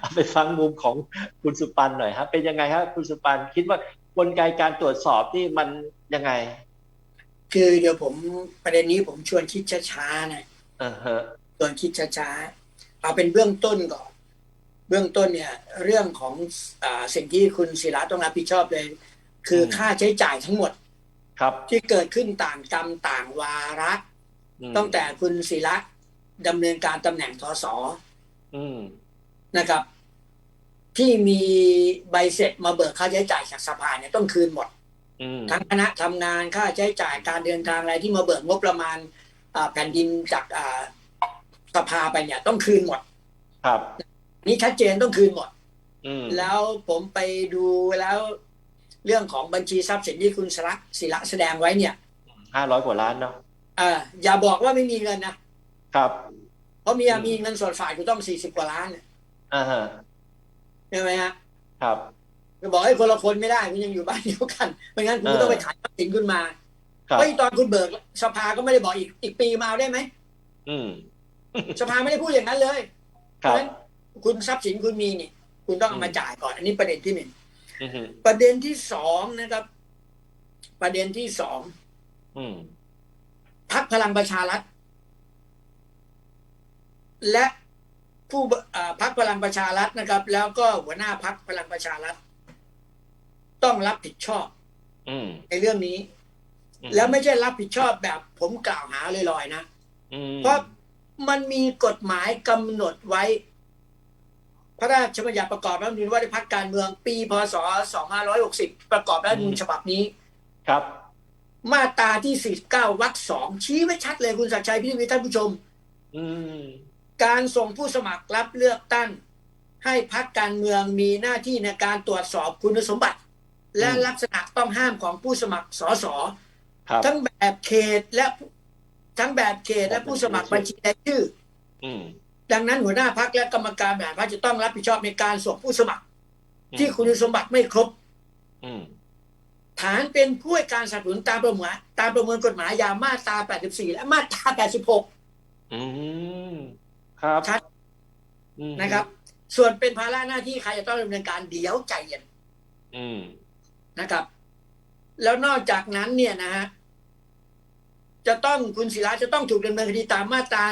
เอาไปฟังมุมของคุณสุปันหน่อยครับเป็นยังไงครับคุณสุปันคิดว่ากลไกการตรวจสอบนี่มันยังไง คือเดี๋ยวผมประเด็นนี้ผมชวนคิดช้าๆนะอ่าฮะชวนคิดช้าๆเอาเป็นเบื้องต้นก่อน เบื้องต้นเนี่ย เรื่องของอาสิ่งที่คุณศิระต้องรับผิดชอบเลย คือค่าใช้จ่ายทั้งหมด ครับ ที่เกิดขึ้นต่างกรรมต่างวาระอืมตั้งแต่คุณศิระดำเนินการตำแหน่งทศอืม นะครับ ที่มีใบเสร็จมาเบิกค่าใช้จ่ายจากสภาเนี่ยต้องคืนหมดอืมทั้งคณะทำงานค่าใช้จ่ายการเดินทางอะไรที่มาเบิกงบประมาณอ่าแผ่นดินจากอ่าสภาไปเนี่ย ต้องคืนหมด ครับ นี่ชัดเจนต้องคืนหมดอืมแล้วผมไปดูแล้วเรื่องของบัญชีทรัพย์สินที่คุณศิระศิระแสดงไว้เนี่ยห้าร้อยกว่าล้านเนาะเอ่ออย่าบอกว่าไม่มีเงินนะครับ เพราะมีมีเงินสดฝากอยู่ต้องสี่สิบกว่าล้านเนี่ยอ่าฮะใช่ไหมฮะครับจะบอกให้คนละคนไม่ได้คุณยังอยู่บ้านเดียวกันไม่งั้นคุณก็ต้องไปขายทรัพย์สินคุณมาครับเฮ้ยตอนคุณเบิกสภาก็ไม่ได้บอกอีกอีกปีมาเอาได้ไหมอืมสภาไม่ได้พูดอย่างนั้นเลยครับคุณทรัพย์สินคุณมีนี่คุณต้องเอามาจ่ายก่อน อันนี้ประเด็นที่หนึ่งอืมฮึประเด็นที่สองนะครับ ประเด็นที่สองอืมพักพลังประชารัฐ และผู้บอ่าพักพลังประชารัฐนะครับ แล้วก็หัวหน้าพักพลังประชารัฐ ต้องรับผิดชอบอืมในเรื่องนี้อืแล้วไม่ใช่รับผิดชอบแบบผมกล่าวหาลอยๆนะอืมเพราะมันมีกฎหมายกำหนดไว้ พระราชบัญญัติประกอบรัฐธรรมนูญว่าด้วยพรรคการเมือง ปีพศ 2560 ประกอบรัฐธรรมนูญฉบับนี้ ครับ มาตราที่ 49วรรคสองชี้ไว้ชัดเลยคุณศักดิ์ชัยพี่วิท่านผู้ชมอืม การส่งผู้สมัครรับเลือกตั้ง ให้พรรคการเมืองมีหน้าที่ในการตรวจสอบคุณสมบัติ และลักษณะต้องห้ามของผู้สมัครสสครับทั้งแบบเขตและทั้งแบบเขตและผู้สมัครบัญชีรายชื่ออืมดังนั้นหัวหน้าพักและกรรมการบริหารพรรคจะต้องรับผิดชอบในการส่งผู้สมัคร ที่คุณสมบัติไม่ครบอืมฐานเป็นผู้ให้การสนับสนุนตามประมวลตามประมวลกฎหมายยามาตรา 84 และมาตรา 86อืม ครับชัดอืมนะครับ ส่วนเป็นภาระหน้าที่ใครจะต้องดำเนินการเดี๋ยวใจเย็นอืมนะครับ แล้วนอกจากนั้นเนี่ยนะฮะจะต้องคุณศิระจะต้องถูกดำเนินคดีตามมาตรา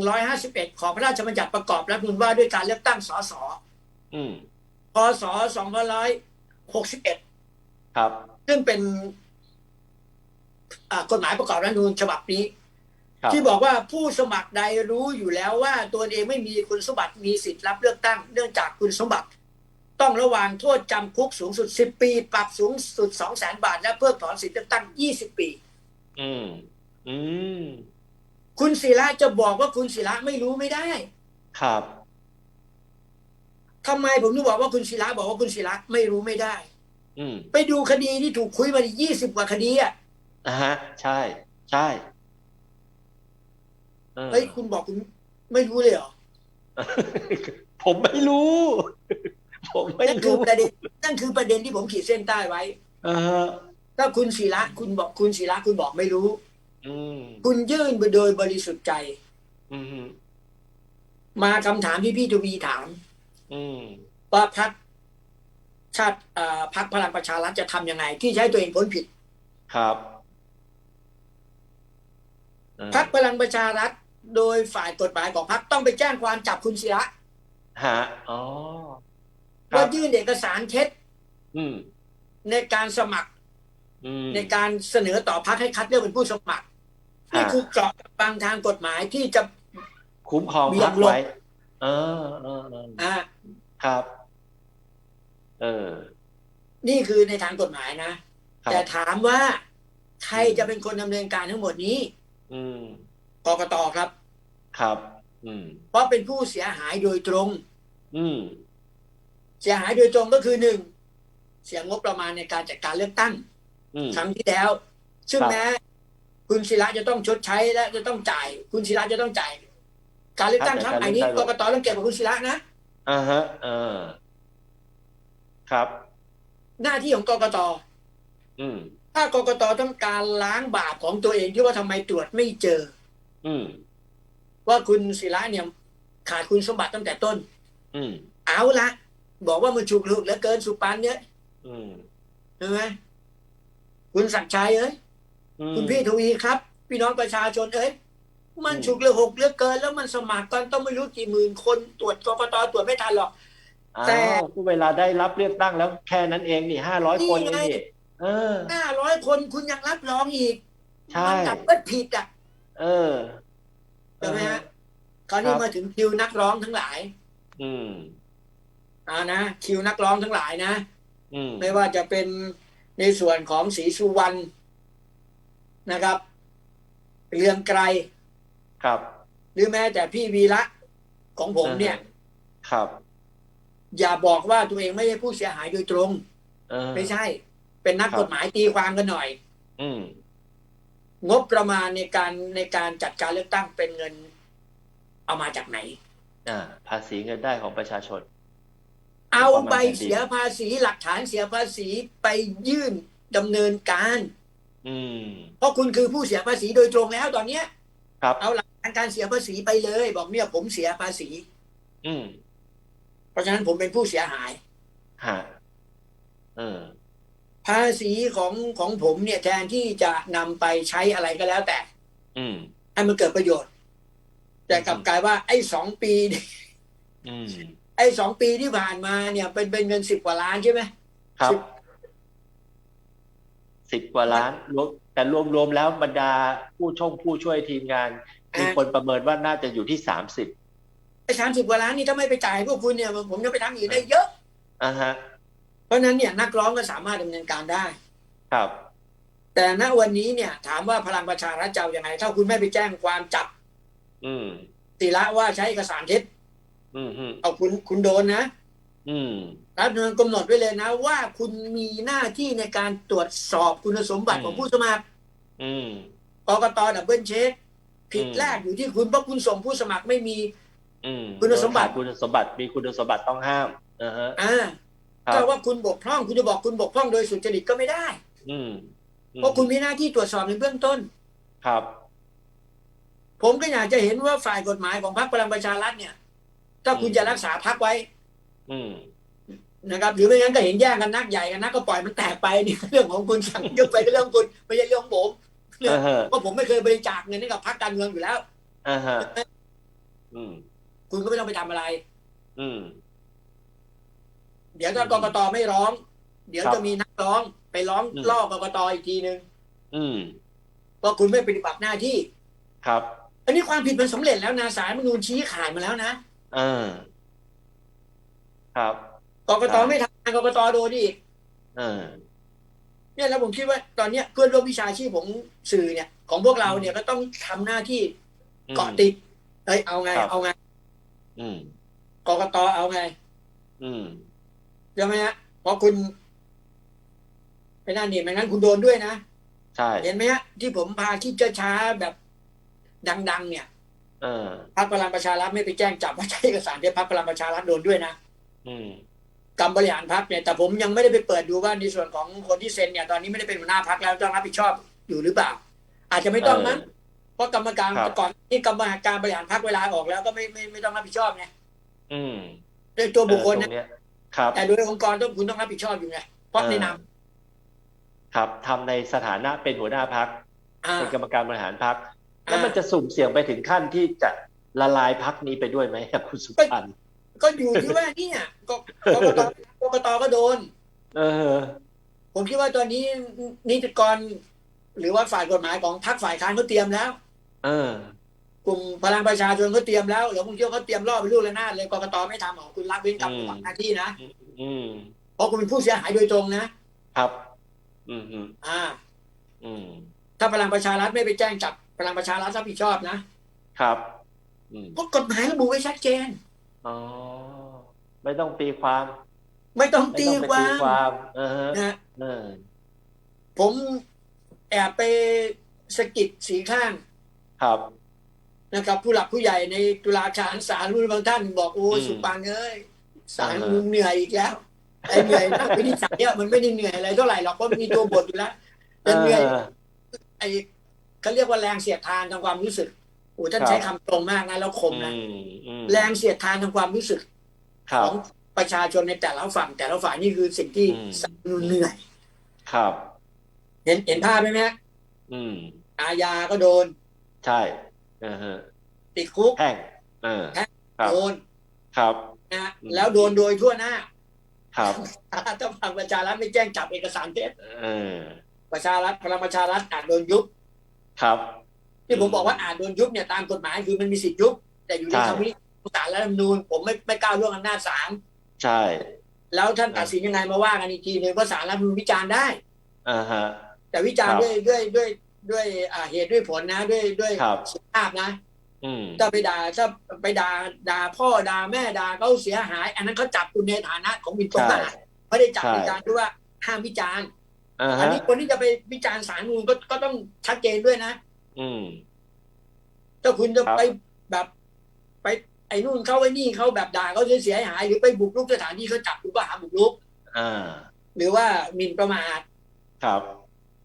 151 ของพระราชบัญญัติประกอบรัฐธรรมนูญว่าด้วยการเลือกตั้งสสอืมพศ2561 ครับ ซึ่งเป็นอ่ากฎหมายประกอบรัฐธรรมนูญฉบับนี้ครับ ที่บอกว่าผู้สมัครใดรู้อยู่แล้วว่าตัวเองไม่มีคุณสมบัติมีสิทธิ์รับเลือกตั้ง เนื่องจากคุณสมบัติ ต้องระวางโทษจำคุกสูงสุด 10 ปี ปรับสูงสุด 2 0 0 0 0 0 บาท และเพิกถอนสิทธิ์เลือกตั้ง 20 ปี อืม อืม คุณศิระจะบอกว่าคุณศิระไม่รู้ไม่ได้ ครับทำไมผมถึงบอกว่าคุณศิระบอกว่าคุณศิระไม่รู้ไม่ได้ อืม ไปดูคดีที่ถูกคุยมายี่สิบกว่าคดีอะอ่าฮะ ใช่ ใช่ออ เฮ้ยคุณบอกคุณไม่รู้เลยเหรอ ผมไม่รู้ ผมไม่นั่นคือรู้ประเด็นนั่นคือประเด็นที่ผมขีดเส้นใต้ไว้ เออถ้าคุณศิระคุณบอกคุณศิระคุณบอกไม่รู้ อืมคุณยื่นโดยบริสุทธิ์ใจ อืมมาคำถามที่พี่ทวีถาม อืมว่าพักชาติเอ่อพักพลังประชารัฐจะทำยังไง ที่จะให้ตัวเองพ้นผิด ครับเออ พักพลังประชารัฐ โดยฝ่ายกฎหมายของพักต้องไปแจ้งความจับคุณศิระฮะอ๋อครัว่าบยื่นเอกสารเท็จอืมในการสมัครอืมในการเสนอต่อพักให้คัดเลือกเป็นผู้สมัครนี่ฮะคือเกราะบางทางกฎหมายที่จะคุ้มครองเบี่พัยกงหลบไว้เออเออเอออ่าครับ เออ นี่คือในทางกฎหมายนะครับแต่ถามว่าใครจะเป็นคนดำเนินการทั้งหมดนี้ อืมกกตครับ ครับ อืม เพราะเป็นผู้เสียหายโดยตรง อืม เสียหายโดยตรงก็คือหนึ่งเสียงบประมาณในการจัดการเลือกตั้งอืม ครั้งที่แล้ว ซึ่งครับ แม้คุณศิระจะต้องชดใช้และจะต้องจ่าย คุณศิระจะต้องจ่าย การเลือกตั้งครั้งใหม่นี้กกตต้องเก็บกับคุณศิระนะอ่าฮะเออครับ หน้าที่ของกกต อืม ถ้ากกตต้องการล้างบาปของตัวเองที่ว่าทำไมตรวจไม่เจอ อืมว่าคุณศิระเนี่ย ขาดคุณสมบัติตั้งแต่ต้น อืมเอาละบอกว่ามันฉุกละหุกเหลือเกินสุปันเนี่ยอืมใช่ไหมคุณศักดิ์ชัยเอ้ยอืมคุณพี่ทวีครับ พี่น้องประชาชนเอ้ยมันอืมฉุกละหุกเหลือเกิน แล้วมันสมัครกันต้องไม่รู้กี่หมื่นคนตรวจกกตตรวจไม่ทันหรอกแต่อ้าวก็เวลาได้รับเลือกตั้งแล้วแค่นั้นเองนี่ห้าร้อยนี่คนเองไงนี่ เออ ห้าร้อยคนคุณยังรับรองอีกใช่ มัจับว่าผิดอะเออ ใช่ไหมฮะคราวนี้ครับ มาถึงคิวนักร้องทั้งหลายอืมอ่านะคิวนักร้องทั้งหลายนะ อืม ไม่ว่าจะเป็นในส่วนของศรีสุวรรณนะครับเรืองไกร ครับหรือแม้แต่พี่วีระของผมเนี่ย ครับ อย่าบอกว่าตัวเองไม่ใช่ผู้เสียหายโดยตรง เออไม่ใช่ เป็นนักครับกฎหมายตีความกันหน่อย อืมงบประมาณในการในการจัดการเลือกตั้งเป็นเงิน เอามาจากไหน อ่า ภาษีเงินได้ของประชาชน เอาประมาณใบแผ่นดินเสียภาษีหลักฐานเสียภาษีไปยื่นดำเนินการ อืม เพราะคุณคือผู้เสียภาษีโดยตรงแล้วตอนเนี้ย ครับ เอาหลักฐานการเสียภาษีไปเลย บอกเนี่ยผมเสียภาษี อืม เพราะฉะนั้นผมเป็นผู้เสียหายฮะเออ ภาษีของของผมเนี่ยแทนที่จะนำไปใช้อะไรก็แล้วแต่ อืมให้มันเกิดประโยชน์ แต่กลับกลายว่า ไอ้สองปีนี่อืมไอ้สองปีที่ผ่านมาเนี่ย เป็นเป็นเงินสิบกว่าล้านใช่ไหมครับสิบสิบกว่าล้านรวมแต่รวมๆแล้วบรรดาผู้ช่องผู้ช่วยทีมงาน มีคนประเมินว่าน่าจะอยู่ที่สามสิบไอ้สามสิบกว่าล้านนี่ถ้าไม่ไปจ่ายพวกคุณเนี่ย ผมจะไปทำอื่นได้เยอะอ่าฮะ เพราะฉะนั้นเนี่ยนักร้องก็สามารถดำเนินการได้ ครับ แต่ณวันนี้เนี่ย ถามว่าพลังประชารัฐจะเอาอย่างไงถ้าคุณไม่ไปแจ้งความจับ อืมศิระว่าใช้เอกสารเท็จอืมอืมเอาคุณคุณโดนนะอืมรัฐธรรมนูญกำหนดไว้เลยนะ ว่าคุณมีหน้าที่ในการตรวจสอบคุณสมบัติอืมของผู้สมัคร อืมกกตดับเบิลเช็คผิดอืมแรกอยู่ที่คุณเพราะคุณส่งผู้สมัครไม่มี อืมคุณสมบัติขาดคุณสมบัติมีคุณสมบัติต้องห้ามอ่าฮะอ่าครับ ถ้าว่าคุณบกพร่องคุณจะบอกคุณบกพร่องโดยสุจริตก็ไม่ได้ อืมเพราะคุณมีหน้าที่ตรวจสอบในเบื้องต้น ครับ ผมก็อยากจะเห็นว่าฝ่ายกฎหมายของพรรคพลังประชารัฐเนี่ย ถ้าคุณอืมจะรักษาพรรคไว้ อืมนะครับหรือไม่งั้นก็เห็นแย่งกันนักใหญ่กันนักก็ปล่อยมันแตกไปนี่เรื่องของคุณสั่งยกไปก็เรื่องของคุณไม่ใช่เรื่องของผมเนี่ยอ่าฮะเพราะผมไม่เคยบริจาคเงินให้กับพรรคการเมืองอยู่แล้วอ่าฮะอืมคุณก็ไม่ต้องไปทำอะไร อืม เดี๋ยวถ้ากกตไม่ร้อง เดี๋ยวครับจะมีนักร้องไปร้องอืมล่อกกตอีกทีหนึ่งอืมว่าคุณไม่ปฏิบัติหน้าที่ ครับ อันนี้ความผิดมันสำเร็จแล้วนะสารรัฐธรรมนูญชี้ขาดมาแล้วนะเออครับกกตครับไม่ทำงานกกตโดนอีกเออเนี่ยแล้วผมคิดว่าตอนเนี้ยเพื่อนร่วมวิชาชีพผมสื่อเนี่ย ของพวกเราเนี่ยก็ต้องทำหน้าที่อืมเกาะติดเฮ้ยเอาไงครับเอาไง อืมกกตเอาไง อืมใช่ไหมฮะเพราะคุณไปนั่นนี่ไม่งั้นคุณโดนด้วยนะใช่เห็นไหมฮะที่ผมพาคิดช้าๆแบบดัง ๆ เนี่ยเออพรรคพลังประชารัฐไม่ไปแจ้งจับว่าใช้เอกสารที่พรรคพลังประชารัฐโดนด้วยนะอืมกรรมบริหารพรรคเนี่ย แต่ผมยังไม่ได้ไปเปิดดูว่าในส่วนของคนที่เซ็นเนี่ยตอนนี้ไม่ได้เป็นหัวหน้าพรรคแล้วต้องรับผิดชอบอยู่หรือเปล่า อาจจะไม่ต้องมั้งเพราะกรรมการครับก่อนที่กรรมการบริหารพรรคเวลาออกแล้วก็ไม่ไม่ไม่ต้องรับผิดชอบไงอืมด้วยตัวบุคคลเออตรนะงเนี้ย ครับแต่โดยองค์กรต้องคุณต้องรับผิดชอบอยู่ไงเพราะในนามครับทำในสถานะเป็นหัวหน้าพักอ่าเป็นกรรมการบริหารพักแล้วอ่ามันจะสุ่มเสี่ยงไปถึงขั้นที่จะละลายพักนี้ไปด้วยไหมครับคุณสุพันธ์ก็อยู่ที่ว่าเนี่ยกกกตกกตก็โดน เออ ผมคิดว่าตอนนี้นิติกร หรือว่าฝ่ายกฎหมายของพรรคฝ่ายค้านเขาเตรียมแล้ว เออ กลุ่มพลังประชาชนเขาเตรียมแล้วหรือผมเชื่อเขาเตรียมรอบไปลูกระนาดเลยกกตไม่ทำหรอกคุณรับเว้นกรรมอืมของหน้าที่นะอืมเพราะคุณเป็นผู้เสียหายโดยตรงนะครับอืมอืมอ่า อืมถ้าพลังประชารัฐไม่ไปแจ้งจับพลังประชารัฐรับผิดชอบนะครับอืมเพราะกฎหมายระบุไว้ชัดเจนอ๋อไม่ต้องตีความ ไม่ต้องไม่ตีต้องไปควาตีมความเออฮะนะเออผมแอบไปสะกิดสีข้าง ครับ นะครับ ผู้หลักผู้ใหญ่ในตุลาการศาลรุ่นบางท่านบอกโอ้ยอืมสุปานเอ้ยศาลอ่าฮะมึงเหนื่อยอีกแล้วไอ้เหนื่อยนะวินิจฉัยเนี่ยมันไม่ได้เหนื่อยอะไรเท่าไหร่หรอกเพราะมันมีตัวบทอยู่แล้วแต่เหนื่อยเออไอ้เขาเรียกว่าแรงเสียดทานทางความรู้สึกอ้ท่านครับใช้คำตรงมากนะแล้วคมนะอืมอืมแรงเสียดทานทางความรู้สึกครัขบองประชาชนในแต่ละฝั่ง แต่ละฝ่ายนี่คือสิ่งที่อืมสารรัฐธรรมนูญเหนื่อย ครับ เห็นเห็นภาพไหมแม่อืมอาญาก็โดน ใช่อ่าฮะ ติดคุกแพ่งเออครับโดนครับนะฮะอืมแล้วโดนโดยทั่วหน้า ครับถ้าฝั่งประชารัฐไม่แจ้งจับเอกสารเท็จเออประชารัฐพลังประชารัฐอาจโดนยุบครับ ที่ผมบอกว่าอาจโดนยุบเนี่ยตามกฎหมายคือมันมีสิทธิยุบ แต่อยู่ในใช่คำวินิจฉัยของศาลรัฐธรรมนูญผมไม่ไม่ก้าวล่วงอำนาจศาลใช่ แล้วท่านตัดสินยังไงมาว่ากันอีกทีหนึ่งเพราะศาลรัฐธรรมนูญวิจารณ์ได้อ่าฮะแต่วิจารณ์ครับด้วยด้วยด้วย ด้วยอ่าเหตุด้วยผลนะด้วยด้วยครับสุภาพนะอืมถ้าไปด่าถ้าไปด่าด่าพ่อด่าแม่ด่าเขาเสียหาย อันนั้นเขาจับคุณในฐานะของบินตรงใช่ทหารไม่ได้จับใช่ในการที่ว่าห้ามวิจารณ์อ่าอันฮะนี้คนที่จะไปวิจารณ์ศาลนูนก็ก็ต้องชัดเจนด้วยนะ อืมถ้าคุณจะครับไปแบบไปไอ้นู่นเขาไอ้นี่เขาแบบด่าเขาเสียหาย หรือไปบุกรุกสถานที่เขาจับคุณก็หาบุกรุกอ่า หรือว่าหมิ่นประมาทครับ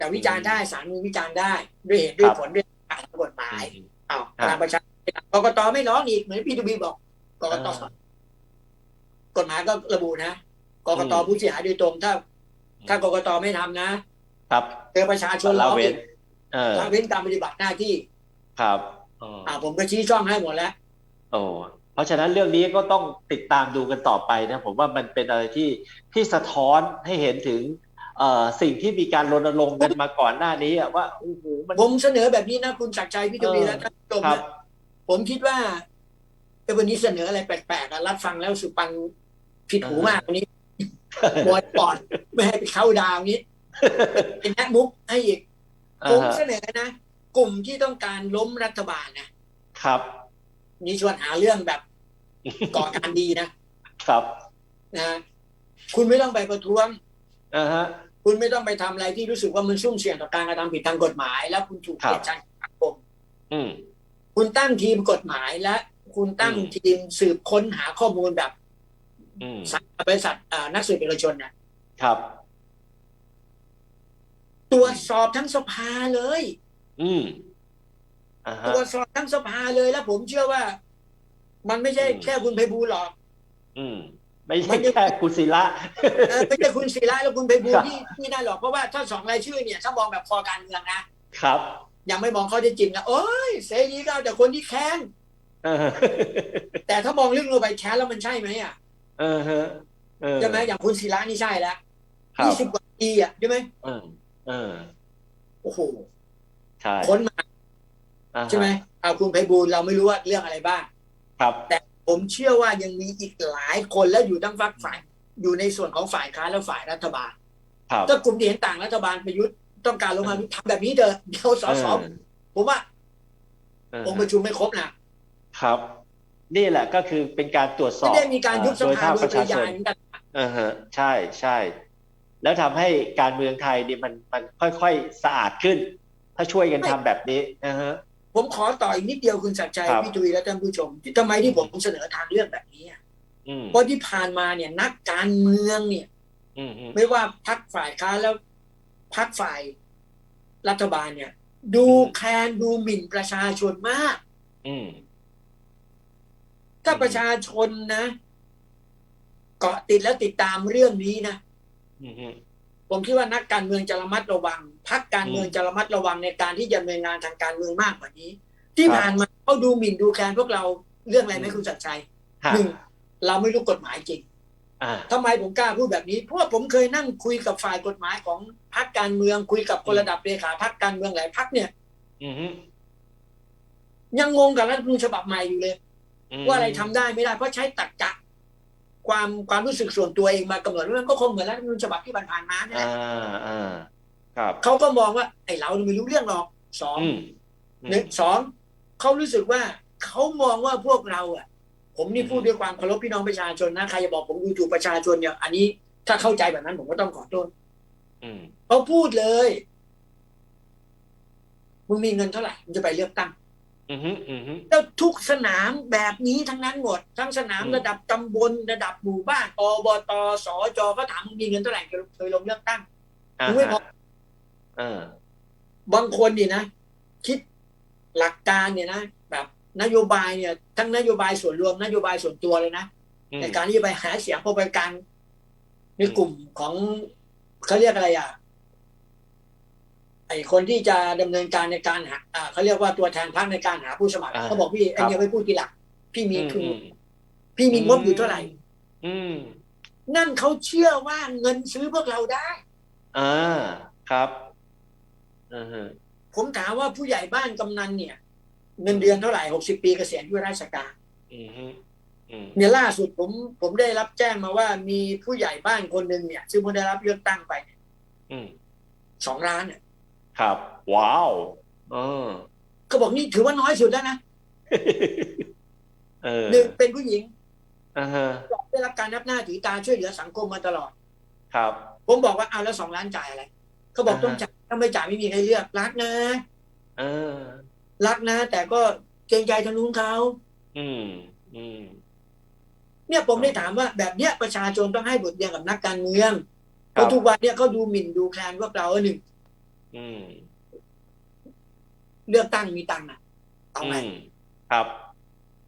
แต่วิจารณ์ได้ศาลนูนวิจารณ์ได้ ด้วยเหตุด้วยผลด้วยการกฎหมายอืมอ้าวครับทางประชาชนกกตไม่ร้องอีกเหมือนพี่ทูบีบอกกกตอ่ากฎหมายก็ระบุนะกกตอืมผู้เสียหายโดยตรงถ้า ถ้ากกตไม่ทำนะ ครับเจอประชาชนละร้องเว้อีนกเออละเว้นการปฏิบัติหน้าที่ ครับอ๋ออ่าผมก็ชี้ช่องให้หมดแล้วโอ้เพราะฉะนั้นเรื่องนี้ก็ต้องติดตามดูกันต่อไปนะ ผมว่ามันเป็นอะไรที่ที่สะท้อนให้เห็นถึงเอ่อ สิ่งที่มีการรณรงค์กันมาก่อนหน้านี้อะว่าโอ้โหมันผมเสนอแบบนี้นะคุณศักดิ์ชัยพี่ทูบีเออและท่านผู้ชมครับนะผมคิดว่าเอ้ยวันนี้เสนออะไรแปลกๆอะรับฟังแล้วสุปังผิดหูมากวันนี้บอยปอดไม่ให้ไปเข้าดาวนี้เป็นแอดมุกให้อีกอ่าผมฮะเสนอนะกลุ่มที่ต้องการล้มรัฐบาลนะครับ นี่ชวนหาเรื่องแบบก่อการดีนะครับนะคุณไม่ต้องไปประท้วงอ่าฮะ คุณไม่ต้องไปทำอะไรที่รู้สึกว่ามันซุ่มเสี่ยงต่อการกระทำผิดทางกฎหมาย แล้วคุณถูกครับเกลียดชังสังคมอืมคุณตั้งทีมกฎหมายและ คุณตั้งอืมทีมสืบค้นหาข้อมูลแบบอืมบริษัทอ่านักสืบเอกชนเนี่ยครับ ตรวจสอบทั้งสภาเลย อืมอ่าตฮะรวจสอบทั้งสภาเลยแล้วผมเชื่อว่า มันไม่ใช่อืมแค่คุณไพบูลย์หรอก อืม ไม่มัใช่นจะแค่กุศิระเออไม่ใช่คุณศิระและคุณไพบูลครัย์บที่ที่ได้หรอกเพราะว่าถ้าสองรายชื่อเนี่ยถ้ามองแบบคอการเมืองนะครับ ยังไม่มองข้อเท็จจริงนะโอ้ยเสรีก็เอาแต่คนที่แค้นเออแต่ถ้ามองเรื่องลงไปแค้นแล้วมันใช่ไหมอะเออฮะเออใช่ไหมอย่างคุณศิระนี่ใช่แล้วครับยี่สิบกว่าปีอะใช่ไหมเออเออโอ้โหใช่ค้นมาอ่าฮะใช่ไหมเอาคุณไพบูลย์เราไม่รู้ว่าเรื่องอะไรบ้างครับ ผมเชื่อว่ายังมีอีกหลายคนแล้วอยู่ทั้งฝักฝ่ายอยู่ในส่วนของฝ่ายค้านและฝ่ายรัฐบาลครับถ้ากลุ่มที่เห็นต่างรัฐบาลประยุทธ์ต้องการลงมาทำแบบนี้เถอะเดี๋ยวสสเออผมว่าเออองค์ประชุมไม่ครบนะครับ นี่แหละก็คือเป็นการตรวจสอไม่บได้มีการยุบสโดยภาภาคโดปยระปชาริชยานยเหมือนกันเออฮะใช่ใช่แล้วทำให้การเมืองไทยนี่มันมันค่อยๆสะอาดขึ้น ถ้าช่วยกันทำแบบนี้นะฮะ ผมขอต่ออีกนิดเดียวคุณศักดิ์ชัยครับพี่ตุยและท่านผู้ชมที่ทำไมที่ผมเสนอทางเลือกแบบนี้อะอืมเพราะที่ผ่านมาเนี่ย นักการเมืองเนี่ยอืมอืมไม่ว่าพักฝ่ายค้านแล้วพักฝ่ายรัฐบาลเนี่ย ดูอืมแคลนดูหมิ่นประชาชนมากอืมถ้าอืมประชาชนนะ เกาะติดและติดตามเรื่องนี้นะอืมอืม ผมคิดว่านักการเมืองจะระมัดระวังพักการเมืองอืมจะระมัดระวังในการที่จะดำเนินงานทางการเมืองมากกว่านี้ ที่ครับผ่านมาเขาดูหมิ่นดูแคลนพวกเราเรื่องอะไรไหมอืมคุณศักดิ์ชัยฮะหนึ่งเราไม่รู้กฎหมายจริงอ่าทำไมผมกล้าพูดแบบนี้ เพราะว่าผมเคยนั่งคุยกับฝ่ายกฎหมายของพักการเมืองคุยกับคนอืมระดับเลขาพักการเมืองหลายพักเนี่ยอืมอืมยังงงกับรัฐธรรมนูญฉบับใหม่อยู่เลยมว่าอะไรทำได้ไม่ได้เพราะใช้ตักกะ ความความรู้สึกส่วนตัวเองมากำหนดว่ามันก็คงเหมือนรัฐธรรมนูญฉบับที่ผ่านๆมาเนี่ยแหอ่าละอ่าครับเขาก็มองว่าไอ้เราเนี่ยไม่รู้เรื่องหรอกสองอืมอืมหนึ่งสองเขารู้สึกว่าเขามองว่าพวกเราอะ ผมนี่อืมพูดด้วยความเคารพพี่น้องประชาชนนะใครจะบอกผมดูถูกประชาชนเนี่ยอันนี้ถ้าเข้าใจแบบนั้นผมก็ต้องขอโทษอืมเขาพูดเลยมึงมีเงินเท่าไหร่มึงจะไปเลือกตั้งอืมอืมอืมอืม แล้วทุกสนามแบบนี้ทั้งนั้นหมด ทั้งสนามอืมระดับตำบลระดับหมู่บ้านอบตสจก็ถามมึงมีเงินเท่าไหร่เคยลงเลือกตั้งอ่ามึงไม่พอฮะเออบางคนนี่นะ คิดหลักการเนี่ยนะแบบนโยบายเนี่ย ทั้งนโยบายส่วนรวมนโยบายส่วนตัวเลยนะอืมในการที่จะไปหาเสียงพอไปการในกลุ่มของเขาเรียกอะไรอะ ไอคนที่จะดำเนินการในการหาอ่าเขาเรียกว่าตัวแทนพรรคในการหาผู้สมัครอ่าเขาบอกพี่ไอ้ครับเนี่ยไปพูดทีหลังพี่มีอืมคืออืมพี่มีงบอยู่เท่าไหร่อืมนั่นเขาเชื่อว่าเงินซื้อพวกเราได้ อ่าครับอือฮึผมถามว่าผู้ใหญ่บ้านกำนันเนี่ย เงินเดือนเท่าไหร่หกสิบปีเกษียณด้วยราชการอือฮึอืมเนี่ยล่าสุดผมผมได้รับแจ้งมาว่ามีผู้ใหญ่บ้านคนหนึ่งเนี่ย ซึ่งเพิ่งได้รับเลือกตั้งไปอืมสองล้านเนี่ย ครับ ว้าวเออก็บอกนี่ถือว่าน้อยสุดแล้วนะเออหนึ่งเป็นผู้หญิงอ่าฮะได้รับการนับหน้าถือตาช่วยเหลือสังคมมาตลอด ครับ ผมบอกว่าเอาแล้วสองล้านจ่ายอะไรเขาบอกอ่าฮะต้องจ่ายถ้าไม่จ่ายไม่มีใครเลือกรักนะเออรักนะ แต่ก็เกรงใจทางนู้นเขาอืม อืม เนี่ยผมได้ถามว่าแบบเนี้ยประชาชนต้องให้บทเรียนกับนักการเมืองเพครับราะทุกวันเนี่ยเขาดูหมิ่นดูแคลนพวกเราหนึ่งอืม เลือกตั้งมีตังค์อะเอาไงมครับ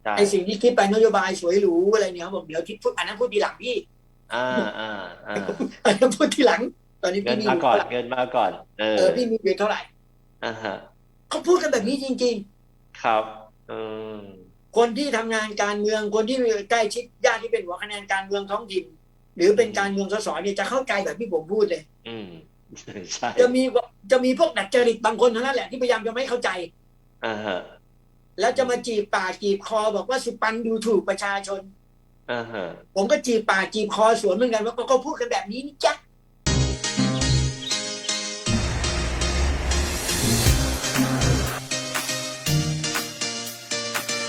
ใช่ไอสิ่งที่คิดไปนโยบายสวยหรูอะไรเนี่ยเขาบอกเดี๋ยวที่พูดอันนั้นพูดทีหลังพี่ อ่าอ่าอ่าอันนั้นพูดทีหลัง ตอนนี้เงิพี่นมีมาอยู่ก่อนเท่าไหร่เงินมาก่อน เออเออพี่มีอยู่เท่าไหร่อ่าฮะเขาพูดกันแบบนี้จริงครับ อืมๆคนที่ทำงานการเมืองคนที่ใกล้ชิดญาติที่เป็นหัวคะแนนการเมืองท้องถิ่นหรือเป็นการเมืองสสเนี่ยจะเข้าใจแบบที่ผมพูดเลย อืม ใช่จะมีจะมีพวกดัดจริตบางคนเท่านั้นแหละที่พยายามจะไม่เข้าใจอ่าฮะแล้วจะมาจีบปากจีบคอบอกว่าสุปันดูถูกประชาชนอ่าฮะผมก็จีบปากจีบคอสวนเหมือนกันว่าก็เขาพูดกันแบบนี้นี่จ๊ะ